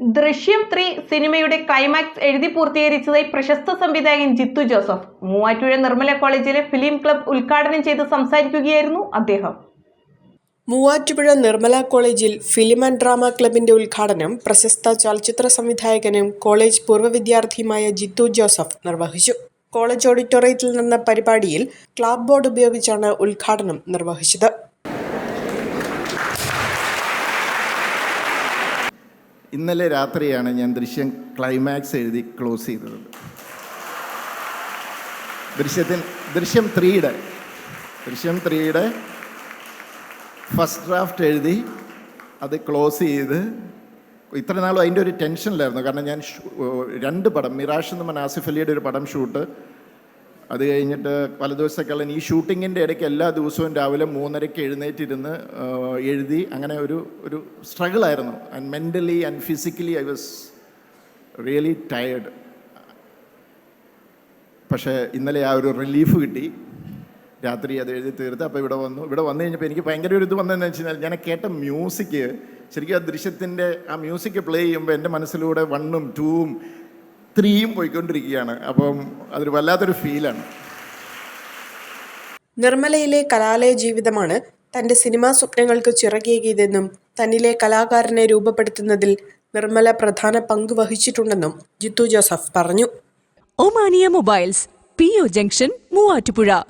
ദൃശ്യം ത്രീ സിനിമയുടെ ക്ലൈമാക്സ് എഴുതി പൂർത്തീകരിച്ചതായി പ്രശസ്ത സംവിധായകൻ ജിത്തു ജോസഫ്. മൂവാറ്റുപുഴ നിർമ്മല കോളേജിലെ ഫിലിം ക്ലബ് ഉദ്ഘാടനം ചെയ്ത് സംസാരിക്കുകയായിരുന്നു അദ്ദേഹം. മൂവാറ്റുപുഴ നിർമ്മല കോളേജിൽ ഫിലിം ആൻഡ് ഡ്രാമ ക്ലബിന്റെ ഉദ്ഘാടനം പ്രശസ്ത ചലച്ചിത്ര സംവിധായകനും കോളേജ് പൂർവ വിദ്യാർത്ഥിയുമായ ജിത്തു ജോസഫ് നിർവഹിച്ചു. കോളേജ് ഓഡിറ്റോറിയത്തിൽ നടന്ന പരിപാടിയിൽ ക്ലാബ് ബോർഡ് ഉപയോഗിച്ചാണ് ഉദ്ഘാടനം നിർവഹിച്ചത്. ഇന്നലെ രാത്രിയാണ് ഞാൻ ദൃശ്യം ക്ലൈമാക്സ് എഴുതി ക്ലോസ് ചെയ്തത്. ദൃശ്യത്തിൻ ദൃശ്യം ത്രീയുടെ ദൃശ്യം ത്രീയുടെ ഫസ്റ്റ് ഡ്രാഫ്റ്റ് എഴുതി അത് ക്ലോസ് ചെയ്ത് ഇത്ര നാളും അതിന്റെ ഒരു ടെൻഷനിലായിരുന്നു കാരണം ഞാൻ രണ്ട് പടം മിറാഷ് എന്ന് ആസിഫ് അലിയുടെ ഒരു പടം ഷൂട്ട് അത് കഴിഞ്ഞിട്ട് പല ദിവസത്തേക്കുള്ള ഈ ഷൂട്ടിങ്ങിന്റെ ഇടയ്ക്ക് എല്ലാ ദിവസവും രാവിലെ മൂന്നരയ്ക്ക് എഴുന്നേറ്റിരുന്ന് എഴുതി അങ്ങനെ ഒരു ഒരു സ്ട്രഗിളായിരുന്നു and mentally and physically I was really tired പക്ഷേ ഇന്നലെ ആ ഒരു റിലീഫ് കിട്ടി. രാത്രി അത് എഴുതി തീർത്ത് അപ്പോൾ ഇവിടെ വന്നു. ഇവിടെ വന്നു കഴിഞ്ഞപ്പോൾ എനിക്ക് ഭയങ്കര ഒരു ഇത് വന്നതെന്ന് വെച്ച് കഴിഞ്ഞാൽ ഞാൻ കേട്ട മ്യൂസിക് ശരിക്കും ആ ദൃശ്യത്തിന്റെ ആ മ്യൂസിക് പ്ലേ ചെയ്യുമ്പോൾ എന്റെ മനസ്സിലൂടെ വണ്ണും ടൂവും ത്രീയും പോയിക്കൊണ്ടിരിക്കുകയാണ്. അപ്പം അതൊരു വല്ലാത്തൊരു ഫീലാണ്. നിർമ്മലയിലെ കലാലയ ജീവിതമാണ് തന്റെ സിനിമാ സ്വപ്നങ്ങൾക്ക് ചിറകേകിയതെന്നും തന്നിലെ കലാകാരനെ രൂപപ്പെടുത്തുന്നതിൽ നിർമ്മല പ്രധാന പങ്ക് വഹിച്ചിട്ടുണ്ടെന്നും ജിത്തു ജോസഫ് പറഞ്ഞു. Omania mobiles P O junction Muvattupuzha.